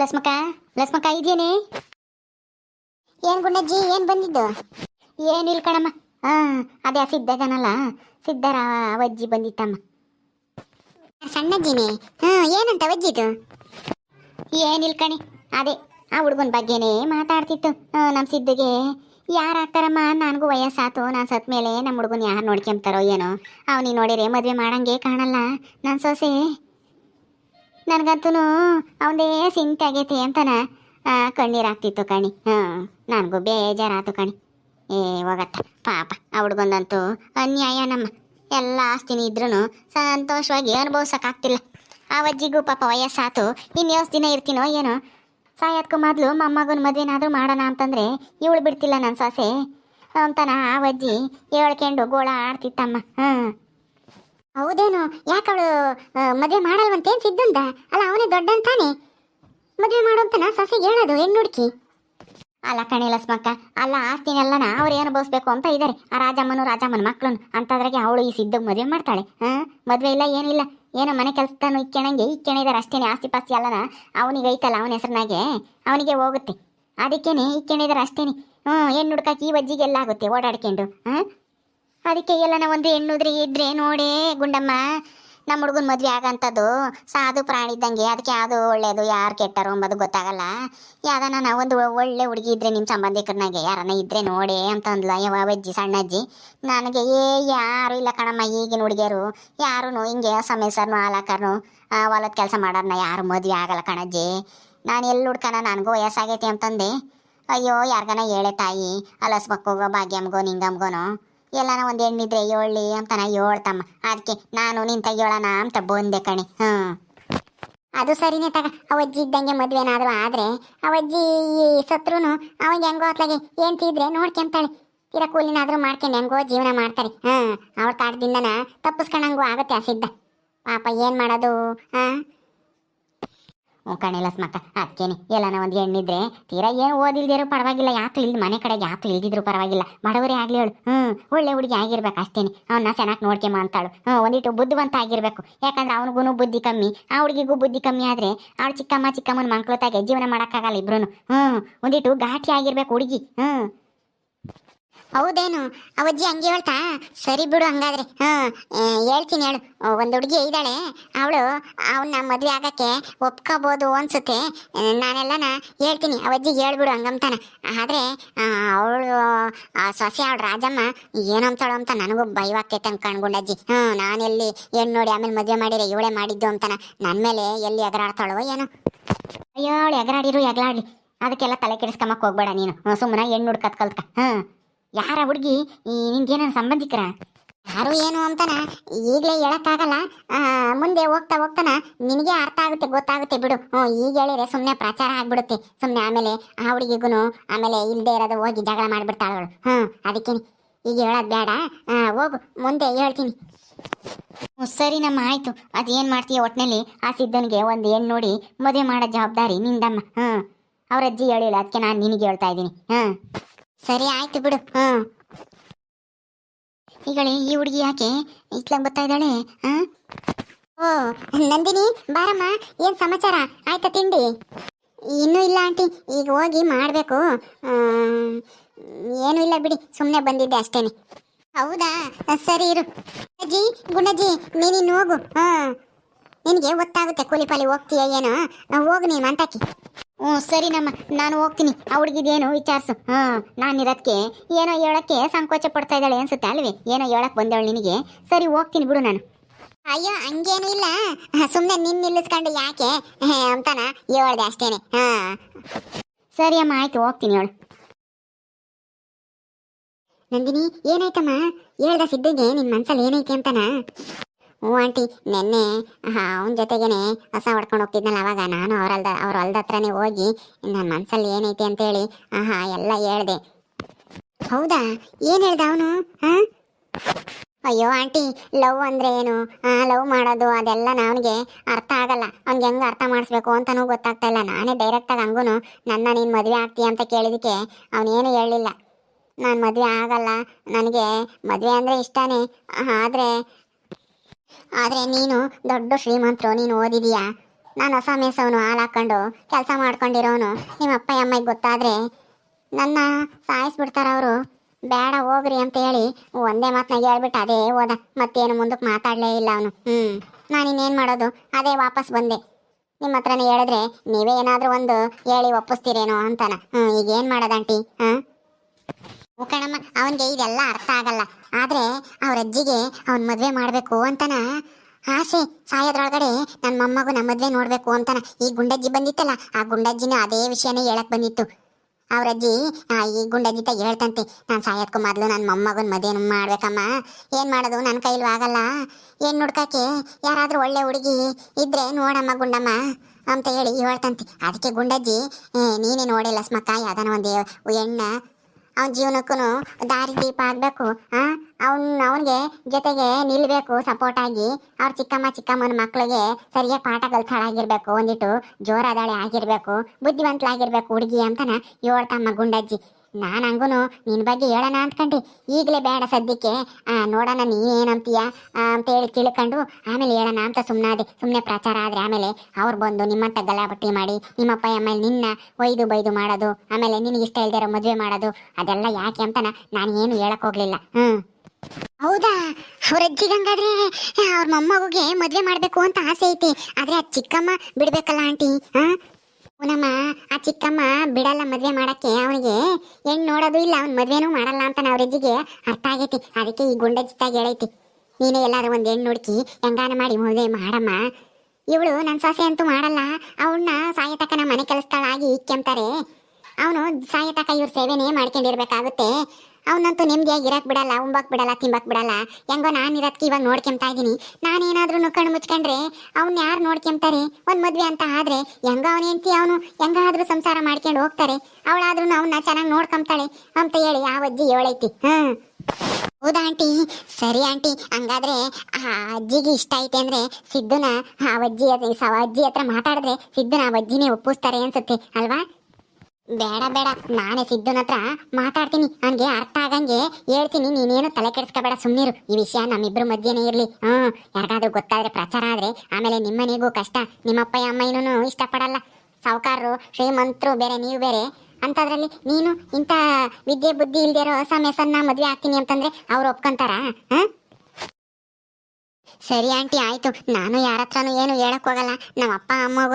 ಲಸ್ಮಕ್ಕ ಲಸ್ಮಕ್ಕ ಇದೆಯೇನೆ? ಏನ್ ಗುಂಡಜ್ಜಿ, ಏನು ಬಂದಿದ್ದು? ಏನಿಲ್ಲ ಕಣಮ್ಮ. ಹಾಂ, ಅದೇ ಸಿದ್ಧಗನಲ್ಲ. ಸಿದ್ಧರ ವಜ್ಜಿ ಬಂದಿತ್ತಮ್ಮ ಸಣ್ಣಜ್ಜಿನೇ? ಹಾಂ, ಏನಂತ ಅವಜ್ಜಿದು ಏನಿಲ್ಲ ಕಣಿ, ಅದೇ ಆ ಹುಡುಗನ ಬಗ್ಗೆನೇ ಮಾತಾಡ್ತಿತ್ತು. ನಮ್ಮ ಸಿದ್ಧಗೆ ಯಾರು ಆಗ್ತಾರಮ್ಮ ನನಗೂ ವಯಸ್ಸಾತು, ನಾನು ಸತ್ ಮೇಲೆ ನಮ್ಮ ಹುಡುಗನ ಯಾರು ನೋಡ್ಕೊಂತಾರೋ ಏನೋ? ಅವನಿಗೆ ನೋಡಿರೆ ಮದುವೆ ಮಾಡಂಗೆ ಕಾಣಲ್ಲ. ನನ್ನ ಸೊಸೆ ನನಗಂತೂ ಅವನದೇ ಸಿಂಕ್ ಆಗೈತಿ ಅಂತನ. ಕಣ್ಣೀರಾಗ್ತಿತ್ತು ಕಣಿ. ಹಾಂ, ನನಗೂ ಬೇಜಾರಾತು ಕಣಿ. ಏ, ಹೋಗತ್ತ. ಪಾಪ, ಆ ಅನ್ಯಾಯ ನಮ್ಮ. ಎಲ್ಲ ಆಸ್ತಿನಿ ಇದ್ರೂ ಸಂತೋಷವಾಗಿ ಅನುಭವಿಸೋಕ್ಕಾಗ್ತಿಲ್ಲ. ಆ ಪಾಪ ವಯಸ್ಸಾತು. ಇನ್ನು ಯಾವ ದಿನ ಇರ್ತೀನೋ ಏನೋ. ಸಾಯೋದ್ಕು ಮೊದಲು ಮೊಮ್ಮಗನ ಮದುವೆನಾದ್ರೂ ಮಾಡೋಣ ಅಂತಂದರೆ ಇವಳು ಬಿಡ್ತಿಲ್ಲ ನನ್ನ ಸೊಸೆ. ಅಂತಾನ ಆ ಅಜ್ಜಿ ಹೇಳ್ಕೊಂಡು ಗೋಳ ಆಡ್ತಿತ್ತಮ್ಮ ಹಾಂ. ಹೌದೇನು? ಯಾಕವಳು ಮದುವೆ ಮಾಡಲ್ವಂತೇನು ಸಿದ್ಧಂತ? ಅಲ್ಲ, ಅವನೇ ದೊಡ್ಡಂತಾನೆ? ಮದುವೆ ಮಾಡೋಂತನ ಸೊಸೆಗೆ ಹೇಳೋದು, ಹೆಣ್ಣು ಹುಡುಕಿ. ಅಲ್ಲ ಕಣಿ ಲಸ್ಮಕ್ಕ ಅಲ್ಲ ಆಸ್ತಿನೆಲ್ಲನ ಅವ್ರು ಏನು ಅಂತ ಇದ್ದಾರೆ ಆ ರಾಜಮ್ಮನು, ರಾಜಮ್ಮನ ಮಕ್ಕಳು ಅಂತದ್ರಾಗೆ ಅವಳು ಈ ಸಿದ್ಧಗೆ ಮದುವೆ ಮಾಡ್ತಾಳೆ. ಹಾಂ ಮದುವೆ ಇಲ್ಲ, ಏನಿಲ್ಲ. ಏನೋ ಮನೆ ಕೆಲಸತಾನು ಇಕ್ಕಣಂಗೆ, ಇಕ್ಕೆಣಿದಾರೆ ಅಷ್ಟೇನೆ ಆಸ್ತಿ ಪಾಸ್ತಿ ಅಲ್ಲನ ಅವನಿಗೆ ಐತಲ್ಲ, ಅವನ ಹೆಸರಿನಾಗೆ? ಅವನಿಗೆ ಹೋಗುತ್ತೆ. ಅದಕ್ಕೇನೆ ಇಕ್ಕೆಣಿದಾರೆ ಅಷ್ಟೇನೆ. ಹ್ಞೂ ಹೆಣ್ಣು ಹುಡ್ಕಕ್ಕೆ ಈ ಬಜ್ಜಿಗೆಲ್ಲ ಆಗುತ್ತೆ ಓಡಾಡ್ಕೊಂಡು. ಹಾಂ ಅದಕ್ಕೆ ಎಲ್ಲನ ಒಂದು ಹೆಣ್ಣುದ್ರಿ ಇದ್ರೆ ನೋಡಿ ಗುಂಡಮ್ಮ, ನಮ್ಮ ಹುಡುಗನ ಮದ್ವೆ ಆಗಂಥದ್ದು ಸಾಧು ಪ್ರಾಣಿ ಇದ್ದಂಗೆ, ಅದಕ್ಕೆ ಯಾವುದು ಒಳ್ಳೆಯದು ಯಾರು ಕೆಟ್ಟರು ಅಂಬೋದು ಗೊತ್ತಾಗಲ್ಲ. ಯಾವ್ದಾನ ಒಂದು ಒಳ್ಳೆ ಹುಡುಗಿ ಇದ್ರೆ ನಿಮ್ಮ ಸಂಬಂಧಿಕರನಾಗೆ ಯಾರನ್ನ ಇದ್ರೆ ನೋಡಿ ಅಂತ ಅಂದ್ಲ ಯಾವ ಅಜ್ಜಿ. ಸಣ್ಣಜ್ಜಿ ನನಗೆ ಏ, ಯಾರು ಇಲ್ಲ ಕಣಮ್ಮ, ಈಗಿನ ಹುಡುಗಿಯರು. ಯಾರು ಹಿಂಗೆ ಸಮಯಸರ್ನು ಹಾಲಾಕರ್ನು ಹೊಲದ ಕೆಲಸ ಮಾಡೋರ್ನ ಯಾರು ಮದುವೆ ಆಗಲ್ಲ ಕಣಜ್ಜಿ. ನಾನು ಎಲ್ಲಿ ಹುಡ್ಕನ, ನನಗೂ ವಯಸ್ಸಾಗೈತಿ ಅಂತಂದೆ. ಅಯ್ಯೋ, ಯಾರ್ಗನ ಹೇಳೆ ತಾಯಿ ಅಲಸ್ ಮಕ್ಕಳಿಗೋ ಭಾಗ್ಯಮ್ಗೋ, ನಿಂಗಮ್ಗೋನೋ. ಎಲ್ಲಾನ ಒಂದು ಹೆಣ್ಣಿದ್ರೆ ಅಂತ ಅಂತಾನ ಹೇಳ್ತಮ್ಮ ಅದಕ್ಕೆ ನಾನು ನಿನ್ ಹೇಳೋಣ ಅಂತ ಬಂದೆ ಕಣಿ. ಹ್ಞೂ ಅದು ಸರಿನೇ ತಗ. ಅವಜ್ಜಿ ಇದ್ದಂಗೆ ಮದ್ವೆ ಏನಾದ್ರು ಆದ್ರೆ ಅವಜ್ಜಿ ಸತ್ರುನು ಅವಂಗೆ ಹೆಂಗೋ ಅತ್ಲಾಗೆ ಏನ್ ತಿದ್ರೆ ನೋಡ್ಕೊಂತಾಳೆ. ತೀರ ಕೂಲಿನಾದ್ರು ಮಾಡ್ಕೊಂಡು ಹೆಂಗೋ ಜೀವನ ಮಾಡ್ತಾರೆ. ಹಾ ಅವ್ರ ಕಾಟದಿಂದನ ತಪ್ಪಿಸ್ಕೊಂಡಂಗೂ ಆಗುತ್ತೆ ಆ ಸಿದ್ಧ. ಪಾಪ ಏನ್ ಮಾಡೋದು? ಹಾ? ಕಣಿಲಸ್ ಮಕ್ಕ ಅದಕ್ಕೇನೆ ಎಲ್ಲನ ಒಂದು ಹೆಣ್ಣಿದ್ರೆ ತೀರಾ ಏನು ಓದಿಲ್ದಿರೋ ಪರವಾಗಿಲ್ಲ ಯಾಕೆ ಇಲ್ಲಿ ಮನೆ ಕಡೆಗೆ ಯಾಕೆ ಇಲ್ದಿದ್ರು ಪರವಾಗಿಲ್ಲ. ಬಡವರೇ ಆಗಲಿ ಅವಳು ಹ್ಞೂ ಒಳ್ಳೆ ಹುಡುಗಿ ಆಗಿರ್ಬೇಕು ಅಷ್ಟೇನೆ. ಅವನ್ನ ಚೆನ್ನಾಗಿ ನೋಡ್ಕೆಮ್ಮ ಅಂತಾಳು ಹ್ಞೂ ಒಂದಿಟ್ಟು ಬುದ್ಧಿವಂತ ಆಗಿರಬೇಕು. ಯಾಕಂದ್ರೆ ಅವನಿಗೂ ಬುದ್ಧಿ ಕಮ್ಮಿ, ಆ ಹುಡುಗಿಗೂ ಬುದ್ಧಿ ಕಮ್ಮಿ ಆದ್ರೆ ಅವಳು ಚಿಕ್ಕಮ್ಮ ಚಿಕ್ಕಮ್ಮನ ಮಕ್ಳು ತಾಗೆ ಜೀವನ ಮಾಡೋಕ್ಕಾಗಲ್ಲ ಇಬ್ರು ಹ್ಞೂ ಒಂದಿಟ್ಟು ಘಾಟಿ ಆಗಿರ್ಬೇಕು ಹುಡುಗಿ. ಹ್ಞೂ ಹೌದೇನು? ಅವಜ್ಜಿ ಹಂಗೆ ಹೇಳ್ತಾ? ಸರಿ ಬಿಡು ಹಂಗಾದ್ರೆ. ಹಾ ಹೇಳ್ತೀನಿ ಹೇಳು. ಒಂದು ಹುಡುಗಿ ಇದ್ದಾಳೆ. ಅವಳು ಅವನ್ನ ಮದುವೆ ಆಗಕ್ಕೆ ಒಪ್ಕೋಬೋದು ಅನ್ಸುತ್ತೆ. ನಾನೆಲ್ಲನ ಹೇಳ್ತೀನಿ. ಅವಜ್ಜಿ ಹೇಳ್ಬಿಡು ಹಂಗಂತಾನ. ಆದ್ರೆ ಅವಳು ಸೊಸೆ, ಅವಳು ರಾಜಮ್ಮ ಏನಂತಾಳು ಅಂತ ನನಗೂ ಭಯವಾಗ್ತೈತೆ ಅಂತ ಕಣ್ಗುಂಡಜ್ಜಿ ಹ್ಞೂ ನಾನೆಲ್ಲಿ ಹೆಣ್ಣು ನೋಡಿ ಆಮೇಲೆ ಮದುವೆ ಮಾಡಿದ್ರೆ ಇವಳೆ ಮಾಡಿದ್ದು ಅಂತಾನ. ನನ್ನ ಮೇಲೆ ಎಲ್ಲಿ ಎಗರಾಡ್ತಾಳೋ ಏನೋ. ಅಯ್ಯೋ, ಅವಳು ಎಗರಾಡಿರು ಎಗರಾಡ್ಲಿ ಅದಕ್ಕೆಲ್ಲ ತಲೆ ಕೆಡಿಸ್ಕೊಂಬಕ್ ಹೋಗ್ಬೇಡ ನೀನು. ಸುಮ್ಮನೆ ಹೆಣ್ಣು ಹುಡ್ಕತ್ ಕಲ್ತ್ಕ. ಹಾಂ ಯಾರ ಹುಡುಗಿ? ನಿನ್ಗೇನ ಸಂಬಂಧಿಕರ? ಯಾರು ಏನು ಅಂತಾನ? ಈಗಲೇ ಹೇಳಕ್ಕಾಗಲ್ಲ. ಮುಂದೆ ಹೋಗ್ತಾ ಹೋಗ್ತಾನ. ನಿನಗೆ ಅರ್ಥ ಆಗುತ್ತೆ ಗೊತ್ತಾಗುತ್ತೆ ಬಿಡು. ಹ್ಞೂ ಈಗ ಹೇಳಿದ್ರೆ ಸುಮ್ಮನೆ ಪ್ರಚಾರ ಆಗ್ಬಿಡುತ್ತೆ. ಸುಮ್ಮನೆ ಆಮೇಲೆ ಆ ಹುಡುಗಿಗೂ ಆಮೇಲೆ ಇಲ್ಲದೆ ಇರೋದು ಹೋಗಿ ಜಗಳ ಮಾಡಿಬಿಡ್ತಾಳವಳು ಹ್ಞೂ ಅದಕ್ಕೆ ಈಗ ಹೇಳೋದು ಬೇಡ. ಹೋಗು ಮುಂದೆ ಹೇಳ್ತೀನಿ. ಹ್ಞೂ, ಸರಿ ನಮ್ಮ ಆಯ್ತು. ಅದೇನು ಮಾಡ್ತೀಯ ಒಟ್ಟಿನಲ್ಲಿ ಆ ಸಿದ್ಧನಿಗೆ ಒಂದು ಹೆಣ್ಣು ನೋಡಿ ಮದುವೆ ಮಾಡೋ ಜವಾಬ್ದಾರಿ ನಿಂದಮ್ಮ. ಹ್ಞೂ ಅವ್ರ ಅಜ್ಜಿ ಹೇಳಿಲ್ಲ ಅದಕ್ಕೆ ನಾನು ನಿನಗೆ ಹೇಳ್ತಾ ಇದ್ದೀನಿ. ಹಾಂ ಸರಿ, ಆಯ್ತು ಬಿಡು. ಹೀಗಳೆ ಈ ಹುಡುಗಿ ಯಾಕೆ ಇತ್ಲಂಗ್ ಬರ್ತಾ ಇದ್ದಾಳೆ? ಓ, ನಂದಿನಿ, ಬಾರಮ್ಮ, ಏನ್ ಸಮಾಚಾರ? ಆಯ್ತಾ ತಿಂಡಿ? ಇನ್ನೂ ಇಲ್ಲ ಆಂಟಿ, ಈಗ ಹೋಗಿ ಮಾಡಬೇಕು. ಏನೂ ಇಲ್ಲ ಬಿಡಿ ಸುಮ್ಮನೆ ಬಂದಿದ್ದೆ ಅಷ್ಟೇನೆ. ಹೌದಾ? ಸರಿ ಇರು. ಅಜ್ಜಿ ಗುಣಜ್ಜಿ ನೀನಿನ್ನು ಹೋಗು. ಹಾ. ನಿನಗೆ ಗೊತ್ತಾಗುತ್ತೆ, ಕೂಲಿ ಪಾಲಿ ಹೋಗ್ತೀಯ ಏನೋ? ಹೋಗು ನೀನು, ಮಂತಾಕಿ. ಹ್ಞೂ, ಸರಿ ನಮ್ಮ, ನಾನು ಹೋಗ್ತೀನಿ. ಆ ಹುಡುಗಿದೇನು ವಿಚಾರಿಸು. ಹಾಂ, ನಾನು ಇರೋದಕ್ಕೆ ಏನೋ ಹೇಳೋಕ್ಕೆ ಸಂಕೋಚ ಪಡ್ತಾ ಇದ್ದಾಳೆ ಅನ್ಸುತ್ತೆ ಅಲ್ವೇ? ಏನೋ ಹೇಳಕ್ಕೆ ಬಂದವಳು ನಿನಗೆ? ಸರಿ, ಹೋಗ್ತೀನಿ ಬಿಡು ನಾನು. ಅಯ್ಯೋ, ಹಂಗೇನು ಇಲ್ಲ. ಸುಮ್ಮನೆ ನಿನ್ನ ನಿಲ್ಲಿಸ್ಕೊಂಡು ಯಾಕೆ? ಅಂತಾನ? ಹೇಳ್ದೆ ಅಷ್ಟೇನೆ. ಹಾಂ. ಸರಿ ಅಮ್ಮ, ಆಯ್ತು, ಹೋಗ್ತೀನಿ ಹೇಳು. ನಂದಿನಿ, ಏನಾಯ್ತಮ್ಮ? ಹೇಳ್ದ ಸಿದ್ದಿಗೆ ನಿನ್ನ ಮನ್ಸಲ್ಲಿ ಏನೈತೆ ಅಂತನಾ? ಹ್ಞೂ ಆಂಟಿ, ನೆನ್ನೆ ಅವನ ಜೊತೆಗೇನೆ ಹೊಸ ಹೊಡ್ಕೊಂಡು ಹೋಗ್ತಿದ್ನಲ್ಲ ಅವಾಗ. ನಾನು ಅವ್ರಲ್ದ ಅವ್ರ ಹೊಲ್ದ ಹತ್ರನೇ ಹೋಗಿ ನನ್ನ ಮನಸ್ಸಲ್ಲಿ ಏನೈತೆ ಅಂತೇಳಿ, ಆಹಾ, ಎಲ್ಲ ಹೇಳ್ದೆ. ಹೌದಾ? ಏನು ಹೇಳ್ದ ಅವನು? ಹಾಂ? ಅಯ್ಯೋ ಆಂಟಿ, ಲವ್ ಅಂದ್ರೆ ಏನು? ಲವ್ ಮಾಡೋದು ಅದೆಲ್ಲ ನನಗೆ ಅರ್ಥ ಆಗಲ್ಲ. ಅವ್ನಿಗೆ ಹೆಂಗೆ ಅರ್ಥ ಮಾಡಿಸ್ಬೇಕು ಅಂತನೂ ಗೊತ್ತಾಗ್ತಾ ಇಲ್ಲ. ನಾನೇ ಡೈರೆಕ್ಟಾಗಿ ಹಂಗೂ ನನ್ನ, ನೀನು ಮದುವೆ ಆಗ್ತೀಯ ಅಂತ ಕೇಳಿದಕ್ಕೆ ಅವನೇನು ಹೇಳಲಿಲ್ಲ. ನಾನು ಮದುವೆ ಆಗಲ್ಲ. ನನಗೆ ಮದುವೆ ಅಂದರೆ ಇಷ್ಟನೇ. ಆದರೆ ಆದರೆ ನೀನು ದೊಡ್ಡ ಶ್ರೀಮಂತರು, ನೀನು ಓದಿದೀಯಾ? ನಾನು ಹೊಸ ಮೇಸವನು ಕೆಲಸ ಮಾಡ್ಕೊಂಡಿರೋನು. ನಿಮ್ಮ ಅಪ್ಪ ಅಮ್ಮಗೆ ಗೊತ್ತಾದ್ರೆ ನನ್ನ ಸಾಯಿಸ್ಬಿಡ್ತಾರೆ ಅವರು. ಬೇಡ, ಹೋಗ್ರಿ ಅಂತ ಹೇಳಿ ಒಂದೇ ಮಾತನ್ನ ಹೇಳ್ಬಿಟ್ಟು ಅದೇ ಹೋದ ಮತ್ತೇನು ಮುಂದಕ್ಕೆ ಮಾತಾಡಲೇ ಇಲ್ಲ ಅವನು. ಹ್ಞೂ ನಾನು ಇನ್ನೇನು ಮಾಡೋದು? ಅದೇ ವಾಪಸ್ ಬಂದೆ. ನಿಮ್ಮ ಹತ್ರನೇ ಹೇಳಿದ್ರೆ ನೀವೇ ಏನಾದರೂ ಒಂದು ಹೇಳಿ ಒಪ್ಪಿಸ್ತೀರೇನೋ ಅಂತಾನ. ಹ್ಞೂ ಈಗ ಏನು ಮಾಡೋದಂಟಿ ಹಾಂ? ಕಣಮ್ಮ ಅವನಿಗೆ ಇದೆಲ್ಲ ಅರ್ಥ ಆಗಲ್ಲ. ಆದ್ರೆ ಅವ್ರ ಅಜ್ಜಿಗೆ ಅವನ್ ಮದ್ವೆ ಮಾಡ್ಬೇಕು ಅಂತನ ಆಸೆ. ಸಾಯೋದ್ರೊಳಗಡೆ ನನ್ನ ಮೊಮ್ಮಗು ನಮ್ಮ ಮದ್ವೆ ನೋಡ್ಬೇಕು ಅಂತನ. ಈ ಗುಂಡಜ್ಜಿ ಬಂದಿತ್ತಲ್ಲ ಆ ಗುಂಡಜ್ಜಿನ ಅದೇ ವಿಷಯನೇ ಹೇಳಕ್ ಬಂದಿತ್ತು. ಅವ್ರ ಅಜ್ಜಿ ಆ, ಈ ಗುಂಡಜ್ಜಿ ತ ಹೇಳ್ತಂತೆ ನಾನು ಸಾಯೋದಕ್ಕೂ ಮೊದಲು ನನ್ನ ಮೊಮ್ಮಗನ ಮದುವೆ ಮಾಡ್ಬೇಕಮ್ಮ. ಏನ್ ಮಾಡೋದು? ನನ್ನ ಕೈಲೂ ಆಗಲ್ಲ. ಏನ್ ಹುಡ್ಕಕ್ಕೆ ಯಾರಾದ್ರೂ ಒಳ್ಳೆ ಹುಡುಗಿ ಇದ್ರೆ ನೋಡಮ್ಮ ಗುಂಡಮ್ಮ ಅಂತ ಹೇಳಿ ಹೇಳ್ತಂತೆ. ಅದಕ್ಕೆ ಗುಂಡಜ್ಜಿ ನೀನೇ ನೋಡಿಲ್ಲ ಸ್ಮಕ್ಕ? ಯಾವ್ದಾನ ಒಂದು ಹೆಣ್ಣ ಅವನ ಜೀವನಕ್ಕೂ ದಾರಿ ದೀಪ ಆಗಬೇಕು ಅವನ್, ಅವನಿಗೆ ಜೊತೆಗೆ ನಿಲ್ಬೇಕು ಸಪೋರ್ಟ್ ಆಗಿ. ಅವ್ರ ಚಿಕ್ಕಮ್ಮ, ಚಿಕ್ಕಮ್ಮನ ಮಕ್ಕಳಿಗೆ ಸರಿಯಾಗಿ ಪಾಠ ಕಲ್ಸಾಳಾಗಿರ್ಬೇಕು, ಒಂದಿಟ್ಟು ಜೋರಾದಾಳೆ ಆಗಿರ್ಬೇಕು ಬುದ್ಧಿವಂತಳಾಗಿರ್ಬೇಕು ಹುಡುಗಿ ಅಂತನ ಹೇಳ್ತಮ್ಮ ಗುಂಡಜ್ಜಿ. ನಾನು ಹಂಗೂ ನಿನ್ನ ಬಗ್ಗೆ ಹೇಳೋಣ ಅಂದ್ಕೊಂಡು ಈಗಲೇ ಬೇಡ ಸದ್ಯಕ್ಕೆ. ನೋಡೋಣ ನೀ ಏನಂತೀಯ ಆ, ಅಂತ ಹೇಳಿ ತಿಳ್ಕೊಂಡು ಆಮೇಲೆ ಹೇಳೋಣ ಅಂತ ಸುಮ್ಮನಾದೆ ಸುಮ್ಮನೆ ಪ್ರಚಾರ ಆದ್ರೆ ಆಮೇಲೆ ಅವ್ರು ಬಂದು ನಿಮ್ಮಂತ ಗಲಾಬಟ್ಟಿ ಮಾಡಿ ನಿಮ್ಮಪ್ಪ ಆಮೇಲೆ ನಿನ್ನ ಒಯ್ದು ಬೈದು ಮಾಡೋದು ಆಮೇಲೆ ನಿನಗೆ ಇಷ್ಟ ಇಲ್ದಿರೋ ಮದುವೆ ಮಾಡೋದು ಅದೆಲ್ಲ ಯಾಕೆ ಅಂತ ನಾನು ಏನು ಹೋಗ್ಲಿಲ್ಲ. ಹ್ಮ್. ಹೌದಾ? ಅವ್ರ ಅಜ್ಜಿಗೆ ಹಂಗಾದ್ರೆ ಅವ್ರ ಮೊಮ್ಮಗುಗೆ ಮದುವೆ ಮಾಡಬೇಕು ಅಂತ ಆಸೆ ಐತಿ. ಆದ್ರೆ ಆ ಚಿಕ್ಕಮ್ಮ ಬಿಡಬೇಕಲ್ಲ ಆಂಟಿ. ಹಾ? ಪೂನಮ್ಮ, ಆ ಚಿಕ್ಕಮ್ಮ ಬಿಡಲ್ಲ ಮದ್ವೆ ಮಾಡಕ್ಕೆ. ಅವನಿಗೆ ಹೆಣ್ ನೋಡೋದು ಇಲ್ಲ, ಅವ್ನ ಮದ್ವೆನೂ ಮಾಡಲ್ಲ ಅಂತ ಅವ್ರ ಅಜ್ಜಿಗೆ ಅರ್ಥ ಆಗೈತಿ. ಅದಕ್ಕೆ ಈ ಗುಂಡ ಜಿತ್ತಾಗಿ ಹೇಳೈತಿ. ನೀನೇ ಎಲ್ಲಾರು ಒಂದ್ ಹೆಣ್ಣು ಹುಡುಕಿ ಹೆಂಗಾನ ಮಾಡಿ ಮದುವೆ ಮಾಡಮ್ಮ. ಇವಳು ನನ್ನ ಸೊಸೆ ಅಂತೂ ಮಾಡಲ್ಲ. ಅವಳನ್ನ ಸಾಯತಕ್ಕ ನಮ್ಮ ಮನೆ ಕೆಲಸದಳಾಗಿ ಇಕ್ಕೆಂತಾರೆ ಅವನು ಸಾಯತಕ್ಕ ಇವ್ರ ಸೇವೆನೇ ಮಾಡ್ಕೊಂಡಿರ್ಬೇಕಾಗುತ್ತೆ. ಅವನಂತೂ ನೆಮ್ಮದಿಯಾಗಿ ಇರಕ್ ಬಿಡಲ್ಲ, ಉಂಬಕ್ ಬಿಡಲ್ಲ, ತಿಂಬಕ್ ಬಿಡಲ್ಲ. ಹೆಂಗೋ ನಾನು ಇರೋದಕ್ಕೆ ಇವಾಗ ನೋಡ್ಕೊಂತಾ ಇದೀನಿ ನಾನೇನಾದ್ರೂ ಕಣ್ಣು ಮುಚ್ಕೊಂಡ್ರೆ ಅವ್ನ ಯಾರು ನೋಡ್ಕೊಂತಾರೆ ಒಂದ್ ಮದ್ವೆ ಅಂತ ಆದ್ರೆ ಹೆಂಗ ಅವನ ಹೆಂಡತಿ ಅವನು ಹೆಂಗಾದ್ರೂ ಸಂಸಾರ ಮಾಡ್ಕೊಂಡು ಹೋಗ್ತಾರೆ. ಅವಳಾದ್ರೂ ಅವನ್ನ ಚೆನ್ನಾಗಿ ನೋಡ್ಕೊಂತಾಳೆ ಅಂತ ಹೇಳಿ ಆ ಅಜ್ಜಿ ಹೇಳೈತಿ. ಹ್ಮ್. ಹೌದಾ ಆಂಟಿ? ಸರಿ ಆಂಟಿ. ಹಂಗಾದ್ರೆ ಆ ಅಜ್ಜಿಗೆ ಇಷ್ಟ ಐತೆ ಅಂದ್ರೆ ಸಿದ್ದುನ ಆ ಅಜ್ಜಿ ಅಜ್ಜಿ ಹತ್ರ ಮಾತಾಡಿದ್ರೆ ಸಿದ್ದುನ ಆ ಅಜ್ಜಿನೇ ಒಪ್ಪಿಸ್ತಾರೆ ಅನ್ಸುತ್ತೆ, ಅಲ್ವಾ? ಬೇಡ ಬೇಡ. ನಾನೇ ಸಿದ್ದುನ ಹತ್ರ ಮಾತಾಡ್ತೀನಿ. ಅವನ್ಗೆ ಅರ್ಥ ಆಗಂಗೆ ಹೇಳ್ತೀನಿ. ನೀನೇನು ತಲೆ ಕೆಡಿಸ್ಕೋಬೇಡ ಸುಮ್ಮನಿರು ಈ ವಿಷಯ ನಮ್ಮಿಬ್ರು ಮಧ್ಯೆನೇ ಇರಲಿ. ಹ್ಞೂ. ಯಾರಿಗಾದ್ರೂ ಗೊತ್ತಾದ್ರೆ, ಪ್ರಚಾರ ಆದ್ರೆ, ಆಮೇಲೆ ನಿಮ್ಮನೆಗೂ ಕಷ್ಟ. ನಿಮ್ಮಪ್ಪ ಅಮ್ಮನೂ ಇಷ್ಟಪಡಲ್ಲ. ಸಾವುಕಾರರು, ಶ್ರೀಮಂತರು ಬೇರೆ, ನೀವು ಬೇರೆ. ಅಂತದ್ರಲ್ಲಿ ನೀನು ಇಂಥ ವಿದ್ಯೆ, ಬುದ್ಧಿ ಇಲ್ದಿರೋ ಹೊಸ ಮೆಸನ್ನ ಹಾಕ್ತೀನಿ ಆಗ್ತೀನಿ ಅಂತಂದ್ರೆ ಅವ್ರು ಒಪ್ಕೊಂತಾರ? ಹ ಸರಿ ಆಂಟಿ, ಆಯ್ತು. ನಾನು ಯಾರ ಹತ್ರನೂ ಏನು ಹೇಳಕ್ ಹೋಗಲ್ಲ. ನಮ್ಮ ಅಪ್ಪ ಅಮ್ಮಗೂ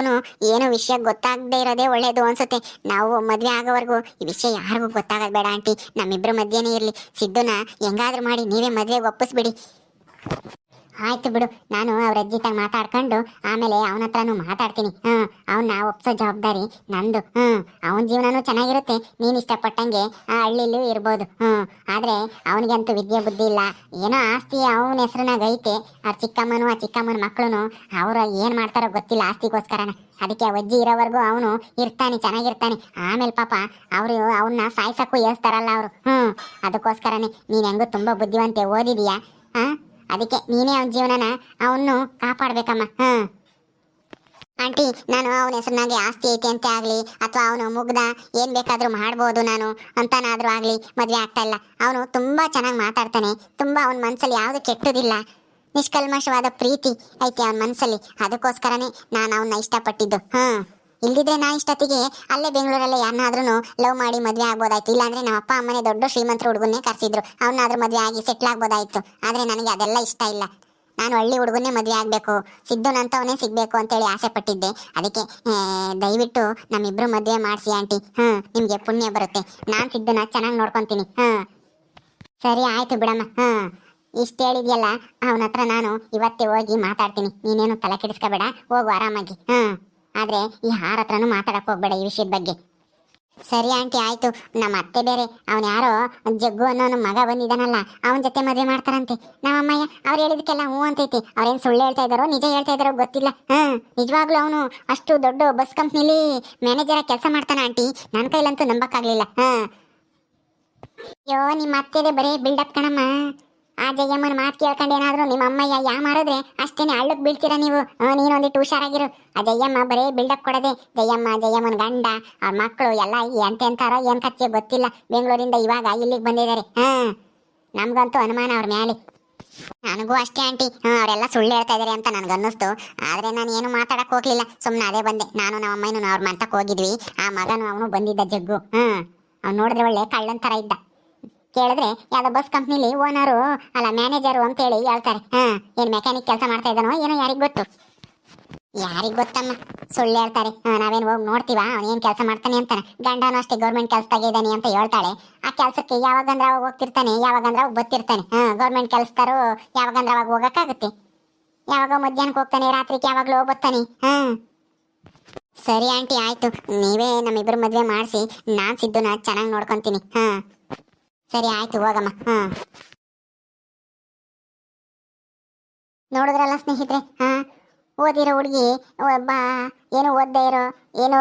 ಏನು ವಿಷಯ ಗೊತ್ತಾಗದೆ ಇರೋದೇ ಒಳ್ಳೇದು ಅನ್ಸುತ್ತೆ. ನಾವು ಮದ್ವೆ ಆಗೋವರೆಗೂ ಈ ವಿಷಯ ಯಾರಿಗೂ ಗೊತ್ತಾಗೋದು ಬೇಡ ಆಂಟಿ. ನಮ್ಮಿಬ್ರ ಮಧ್ಯೆನೇ ಇರ್ಲಿ. ಸಿದ್ದುನ ಹೆಂಗಾದ್ರೂ ಮಾಡಿ ನೀವೇ ಮದ್ವೆಗೆ ಒಪ್ಪಿಸ್ಬಿಡಿ. ಆಯ್ತು ಬಿಡು. ನಾನು ಅವ್ರ ಅಜ್ಜಿ ತಂಗ ಮಾತಾಡ್ಕೊಂಡು ಆಮೇಲೆ ಅವನ ಹತ್ರನೂ ಮಾತಾಡ್ತೀನಿ. ಹ್ಮ್ ಅವನ್ನ ಒಪ್ಸೋ ಜವಾಬ್ದಾರಿ ನಂದು. ಹ್ಞೂ ಅವನ ಜೀವನನೂ ಚೆನ್ನಾಗಿರುತ್ತೆ. ನೀನು ಇಷ್ಟಪಟ್ಟಂಗೆ ಆ ಹಳ್ಳಿಲೂ ಇರ್ಬೋದು. ಹ್ಮ್ ಆದ್ರೆ ಅವನಿಗಂತೂ ವಿದ್ಯೆ ಬುದ್ಧಿ ಇಲ್ಲ. ಏನೋ ಆಸ್ತಿ ಅವನ ಹೆಸರಿನಾಗ ಐತೆ. ಆ ಚಿಕ್ಕಮ್ಮನೂ, ಆ ಚಿಕ್ಕಮ್ಮನ ಮಕ್ಕಳು ಅವರು ಏನು ಮಾಡ್ತಾರೋ ಗೊತ್ತಿಲ್ಲ ಆಸ್ತಿಗೋಸ್ಕರನ. ಅದಕ್ಕೆ ಅಜ್ಜಿ ಇರೋವರೆಗೂ ಅವನು ಇರ್ತಾನೆ, ಚೆನ್ನಾಗಿರ್ತಾನೆ. ಆಮೇಲೆ ಪಾಪ ಅವರು ಅವನ್ನ ಸಾಯ್ಸಕ್ಕೂ ಹೇಳ್ತಾರಲ್ಲ ಅವರು. ಹ್ಞೂ ಅದಕ್ಕೋಸ್ಕರನೇ ನೀನು ಹೆಂಗೂ ತುಂಬಾ ಬುದ್ಧಿವಂತೆ ಓದಿದೀಯಾ? ಹಾ ಅದಕ್ಕೆ ನೀನೇ ಅವನ ಜೀವನನ ಅವನು ಕಾಪಾಡ್ಬೇಕಮ್ಮ ಹ್ಮ್ ಆಂಟಿ, ನಾನು ಅವನ ಹೆಸರಿನಾಗೆ ಆಸ್ತಿ ಐತೆ ಅಂತ ಆಗಲಿ, ಅಥವಾ ಅವನು ಮುಗ್ದ ಏನ್ ಬೇಕಾದ್ರೂ ಮಾಡ್ಬೋದು ನಾನು ಅಂತನಾದ್ರೂ ಆಗಲಿ, ಮದ್ವೆ ಆಗ್ತಾ ಇಲ್ಲ. ಅವನು ತುಂಬಾ ಚೆನ್ನಾಗಿ ಮಾತಾಡ್ತಾನೆ, ತುಂಬಾ ಅವನ ಮನಸ್ಸಲ್ಲಿ ಯಾವುದು ಕೆಟ್ಟದಿಲ್ಲ. ನಿಷ್ಕಲ್ಮಶವಾದ ಪ್ರೀತಿ ಐತೆ ಅವನ ಮನಸ್ಸಲ್ಲಿ ಅದಕ್ಕೋಸ್ಕರನೇ ನಾನು ಅವನ್ನ ಇಷ್ಟಪಟ್ಟಿದ್ದು ಹ್ಮ್ ಇಲ್ದಿದ್ರೆ ನಾ ಇಷ್ಟೊತ್ತಿಗೆ ಅಲ್ಲೇ ಬೆಂಗಳೂರಲ್ಲೇ ಯಾರನ್ನಾದ್ರೂ ಲವ್ ಮಾಡಿ ಮದುವೆ ಆಗ್ಬೋದಾಯ್ತು. ಇಲ್ಲಾಂದ್ರೆ ನಮ್ಮ ಅಪ್ಪ, ಅಮ್ಮನೇ ದೊಡ್ಡ ಶ್ರೀಮಂತರ ಹುಡುಗನ್ನೇ ಕರೆಸಿದ್ರು. ಅವನಾದ್ರೂ ಮದುವೆ ಆಗಿ ಸೆಟ್ಲ್ ಆಗ್ಬೋದಾಯ್ತು. ಆದ್ರೆ ನನಗೆ ಅದೆಲ್ಲ ಇಷ್ಟ ಇಲ್ಲ. ನಾನು ಹಳ್ಳಿ ಹುಡುಗನ್ನೇ ಮದುವೆ ಆಗಬೇಕು. ಸಿದ್ದುನಂತವನೇ ಸಿಗಬೇಕು ಅಂತೇಳಿ ಆಸೆ ಪಟ್ಟಿದ್ದೆ. ಅದಕ್ಕೆ ದಯವಿಟ್ಟು ನಮ್ಮಿಬ್ರು ಮದುವೆ ಮಾಡಿಸಿ ಆಂಟಿ. ಹ್ಞೂ ನಿಮಗೆ ಪುಣ್ಯ ಬರುತ್ತೆ. ನಾನು ಸಿದ್ದನ ಚೆನ್ನಾಗಿ ನೋಡ್ಕೊತೀನಿ. ಹ್ಞೂ ಸರಿ, ಆಯ್ತು ಬಿಡಮ್ಮ. ಹ್ಞೂ ಇಷ್ಟು ಹೇಳಿದ್ಯಲ್ಲ, ಅವನ ಹತ್ರ ನಾನು ಇವತ್ತೇ ಹೋಗಿ ಮಾತಾಡ್ತೀನಿ. ನೀನೇನು ತಲೆ ಕೆಡಿಸ್ಕೋಬೇಡ. ಹೋಗು ಆರಾಮಾಗಿ. ಹ್ಞೂ ಆದ್ರೆ ಈ ಹಾರ ಹತ್ರನೂ ಮಾತಾಡಕ್ ಹೋಗ್ಬೇಡ ಈ ವಿಷಯದ ಬಗ್ಗೆ. ಸರಿ ಆಂಟಿ, ಆಯ್ತು. ನಮ್ಮ ಅತ್ತೆ ಬೇರೆ. ಅವನು ಯಾರೋ ಜಗ್ಗು ಅನ್ನೋ ನಮ್ಮ ಮಗ ಬಂದಿದ್ದಾನಲ್ಲ, ಅವನ ಜೊತೆ ಮದುವೆ ಮಾಡ್ತಾರಂತೆ. ನಮ್ಮ ಅಮ್ಮಯ್ಯ ಅವ್ರು ಹೇಳಿದಕ್ಕೆಲ್ಲ ಹ್ಞೂ ಅಂತೈತಿ. ಅವ್ರೇನ್ ಸುಳ್ಳು ಹೇಳ್ತಾ ಇದಾರೋ ನಿಜ ಹೇಳ್ತಾ ಇದಾರೋ ಗೊತ್ತಿಲ್ಲ. ಹ್ಮ್ ನಿಜವಾಗ್ಲೂ ಅವನು ಅಷ್ಟು ದೊಡ್ಡ ಬಸ್ ಕಂಪ್ನಿಲಿ ಮ್ಯಾನೇಜರ್ ಕೆಲಸ ಮಾಡ್ತಾನ ಆಂಟಿ. ನನ್ನ ಕೈಲಂತೂ ನಂಬಕ್ಕಾಗ್ಲಿಲ್ಲ. ಹ್ಮ್ ಅಯ್ಯೋ ನಿಮ್ಮ ಅತ್ತೆದೆ ಬರೀ ಬಿಲ್ಡಪ್ ಕಣಮ್ಮ. ಆ ಜಯಮ್ಮನ ಮಾತು ಕೇಳ್ಕೊಂಡು ಏನಾದ್ರು ನಿಮ್ಮ ಅಮ್ಮಯ್ಯ ಯಾ ಮಾರಿದ್ರೆ ಅಷ್ಟೇನೆ ಅಳ್ಳುಕ್ ಬೀಳ್ತೀರಾ ನೀವು? ನೀನೊಂದಿಟ್ಟು ಹುಷಾರಾಗಿರು. ಆ ಜಯಮ್ಮ ಬರೀ ಬಿಲ್ಡಪ್ ಕೊಡದೆ, ಜಯಮ್ಮ, ಜಯಮ್ಮನ ಗಂಡ, ಆ ಮಕ್ಕಳು ಎಲ್ಲ ಎಂತೆಂತಾರೋ ಏನ್ ಕತ್ತೆ ಗೊತ್ತಿಲ್ಲ. ಬೆಂಗಳೂರಿಂದ ಇವಾಗ ಇಲ್ಲಿಗೆ ಬಂದಿದ್ದಾರೆ. ಹಾಂ, ನಮ್ಗಂತೂ ಅನುಮಾನ ಅವ್ರ ಮ್ಯಾಲೆ. ನನಗೂ ಅಷ್ಟೇ ಆಂಟಿ. ಅವರೆಲ್ಲ ಸುಳ್ಳು ಹೇಳ್ತಾ ಇದ್ದಾರೆ ಅಂತ ನನಗೆ ಅನ್ನಿಸ್ತು ಆದ್ರೆ ನಾನು ಏನು ಮಾತಾಡಕ್ಕೆ ಹೋಗ್ಲಿಲ್ಲ. ಸುಮ್ಮನೆ ಅದೇ ಬಂದೆ. ನಾನು ನಮ್ಮ ಅಮ್ಮನೂ ಅವ್ರ ಮಂತಕ್ಕೆ ಹೋಗಿದ್ವಿ. ಆ ಮಗನು ಅವನು ಬಂದಿದ್ದ ಜಗ್ಗು. ಹ್ಞೂ ಅವ್ನು ನೋಡಿದ್ರೆ ಒಳ್ಳೆ ಕಳ್ಳನ ತರ ಇದ್ದ. ಕೇಳಿದ್ರೆ ಯಾವ್ದೋ ಬಸ್ ಕಂಪ್ನಿಲಿ ಓನರು ಅಲ್ಲ ಮ್ಯಾನೇಜರು ಅಂತೇಳಿ ಹೇಳ್ತಾರೆ. ಹಾ, ಏನು ಮೆಕ್ಯಾನಿಕ್ ಕೆಲಸ ಮಾಡ್ತಾ ಇದ್ದಾನೋ ಏನೋ ಯಾರಿಗ್ ಗೊತ್ತು? ಯಾರಿಗ್ ಗೊತ್ತಮ್ಮ? ಸುಳ್ಳು ಹೇಳ್ತಾರೆ. ನಾವೇನು ಹೋಗಿ ನೋಡ್ತೀವ? ಏನ್ ಕೆಲಸ ಮಾಡ್ತಾನೆ ಅಂತಾನೆ. ಗಂಡನೂ ಅಷ್ಟೇ ಗೌರ್ಮೆಂಟ್ ಕೆಲ್ಸದಾಗ ಇದ್ದಾನೆ ಅಂತ ಹೇಳ್ತಾಳೆ. ಆ ಕೆಲಸಕ್ಕೆ ಯಾವಾಗಂದ್ರೆ ಅವಾಗ ಹೋಗ್ತಿರ್ತಾನೆ, ಯಾವಾಗಂದ್ರೆ ಅವಾಗ ಬರ್ತಿರ್ತಾನೆ. ಹಾಂ ಗೌರ್ಮೆಂಟ್ ಕೆಲಸದಾರು ಯಾವಾಗಂದ್ರೆ ಅವಾಗ ಹೋಗೋಕ್ಕಾಗುತ್ತೆ. ಯಾವಾಗ ಮಧ್ಯಾಹ್ನಕ್ಕೆ ಹೋಗ್ತಾನೆ, ರಾತ್ರಿಗೆ ಯಾವಾಗಲೂ ಬರ್ತಾನೆ. ಹಾಂ. ಸರಿ ಆಂಟಿ, ಆಯ್ತು. ನೀವೇ ನಮ್ಮಿಬ್ಬರು ಮದ್ವೆ ಮಾಡಿಸಿ, ನಾನ್ ಸಿದ್ದುನ ಚೆನ್ನಾಗಿ ನೋಡ್ಕೊತೀನಿ. ಹಾ. ಸರಿ ಆಯ್ತು ಹೋಗಮ್ಮ. ಹಾ. ನೋಡಿದ್ರಲ್ಲ ಸ್ನೇಹಿತರೆ? ಹಾ? ಓದಿರೋ ಹುಡುಗಿ ಒಬ್ಬ ಏನು ಓದದೇ ಇರೋ, ಏನು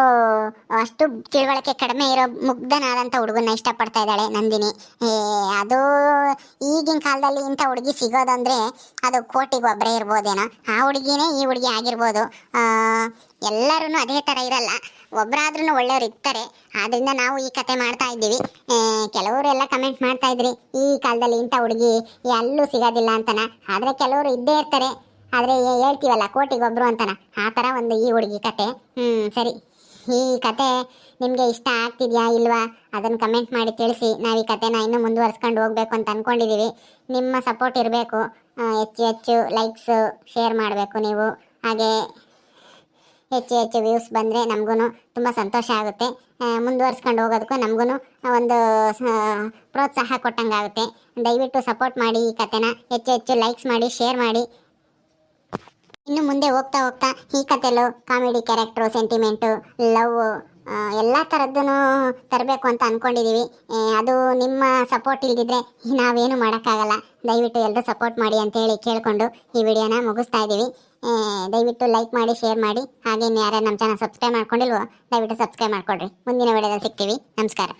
ಅಷ್ಟು ತಿಳುವಳಿಕೆ ಕಡಿಮೆ ಇರೋ ಮುಗ್ಧನಾದಂಥ ಹುಡುಗನ ಇಷ್ಟಪಡ್ತಾ ಇದ್ದಾಳೆ ನಂದಿನಿ. ಅದು ಈಗಿನ ಕಾಲದಲ್ಲಿ ಇಂಥ ಹುಡುಗಿ ಸಿಗೋದಂದರೆ ಅದು ಕೋಟಿಗೆ ಒಬ್ಬರೇ ಇರ್ಬೋದೇನೋ. ಆ ಹುಡುಗಿನೇ ಈ ಹುಡುಗಿ ಆಗಿರ್ಬೋದು. ಎಲ್ಲರೂ ಅದೇ ಥರ ಇರಲ್ಲ. ಒಬ್ಬರಾದ್ರೂ ಒಳ್ಳೆಯವ್ರು ಇರ್ತಾರೆ. ಆದ್ದರಿಂದ ನಾವು ಈ ಕತೆ ಮಾಡ್ತಾ ಇದ್ದೀವಿ. ಕೆಲವರು ಎಲ್ಲ ಕಮೆಂಟ್ ಮಾಡ್ತಾ ಇದ್ರಿ. ಈ ಕಾಲದಲ್ಲಿ ಇಂಥ ಹುಡುಗಿ ಎಲ್ಲೂ ಸಿಗೋದಿಲ್ಲ ಅಂತನ? ಆದರೆ ಕೆಲವರು ಇದ್ದೇ ಇರ್ತಾರೆ. ಆದರೆ ಹೇಳ್ತೀವಲ್ಲ, ಕೋಟಿಗೆ ಒಬ್ರು ಅಂತನ. ಆ ಥರ ಒಂದು ಈ ಹುಡುಗಿ ಕತೆ. ಹ್ಞೂ ಸರಿ. ಈ ಕತೆ ನಿಮಗೆ ಇಷ್ಟ ಆಗ್ತಿದ್ಯಾ ಇಲ್ವಾ? ಅದನ್ನು ಕಮೆಂಟ್ ಮಾಡಿ ತಿಳಿಸಿ. ನಾವು ಈ ಕತೆನ ಇನ್ನೂ ಮುಂದುವರ್ಸ್ಕೊಂಡು ಹೋಗ್ಬೇಕು ಅಂತ ಅಂದ್ಕೊಂಡಿದ್ದೀವಿ ನಿಮ್ಮ ಸಪೋರ್ಟ್ ಇರಬೇಕು. ಹೆಚ್ಚು ಹೆಚ್ಚು ಲೈಕ್ಸು ಶೇರ್ ಮಾಡಬೇಕು ನೀವು. ಹಾಗೆ ಹೆಚ್ಚು ಹೆಚ್ಚು ವ್ಯೂಸ್ ಬಂದರೆ ನಮಗೂ ತುಂಬ ಸಂತೋಷ ಆಗುತ್ತೆ. ಮುಂದುವರ್ಸ್ಕೊಂಡು ಹೋಗೋದಕ್ಕೂ ನಮಗೂ ಒಂದು ಪ್ರೋತ್ಸಾಹ ಕೊಟ್ಟಂಗಾಗುತ್ತೆ. ದಯವಿಟ್ಟು ಸಪೋರ್ಟ್ ಮಾಡಿ ಈ ಕತೆನ. ಹೆಚ್ಚು ಹೆಚ್ಚು ಲೈಕ್ಸ್ ಮಾಡಿ ಶೇರ್ ಮಾಡಿ. ಇನ್ನು ಮುಂದೆ ಹೋಗ್ತಾ ಹೋಗ್ತಾ ಈ ಕತೆಲು ಕಾಮಿಡಿ ಕ್ಯಾರೆಕ್ಟ್ರು ಸೆಂಟಿಮೆಂಟು ಲವ್ ಎಲ್ಲ ಥರದ್ದೂ ತರಬೇಕು ಅಂತ ಅಂದ್ಕೊಂಡಿದ್ದೀವಿ ಅದು ನಿಮ್ಮ ಸಪೋರ್ಟ್ ಇಲ್ದಿದ್ರೆ ನಾವೇನು ಮಾಡೋಕ್ಕಾಗಲ್ಲ. ದಯವಿಟ್ಟು ಎಲ್ಲರೂ ಸಪೋರ್ಟ್ ಮಾಡಿ ಅಂತೇಳಿ ಕೇಳಿಕೊಂಡು ಈ ವಿಡಿಯೋನ ಮುಗಿಸ್ತಾ ಇದ್ದೀವಿ ದಯವಿಟ್ಟು ಲೈಕ್ ಮಾಡಿ ಶೇರ್ ಮಾಡಿ. ಹಾಗೆ ಯಾರ್ಯಾರು ನಮ್ಮ ಚಾನಲ್ ಸಬ್ಸ್ಕ್ರೈಬ್ ಮಾಡ್ಕೊಂಡಿಲ್ವೋ, ದಯವಿಟ್ಟು ಸಬ್ಸ್ಕ್ರೈಬ್ ಮಾಡ್ಕೊಳ್ರಿ ಮುಂದಿನ ವಿಡಿಯೋದಲ್ಲಿ ಸಿಗ್ತೀವಿ. ನಮಸ್ಕಾರ.